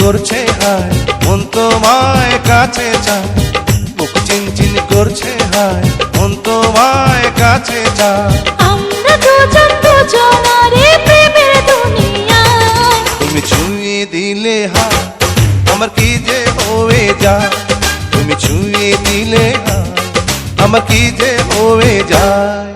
হায় মন তোমায় কাছে চায়। বুক চিনচিন করছে হায় মন তোমায় কাছে চায়। আমরা দুজন দুজনারে প্রেমের দুনিয়ায় তুমি ছুঁয়ে দিলে হায় আমার কি যে হয়ে যায়? তুমি ছুঁয়ে দিলে হায় আমার কি যে হয়ে যায়?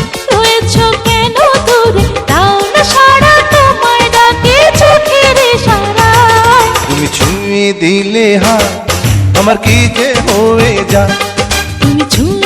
नेहा अमर कीजे होवे जा। तुम छू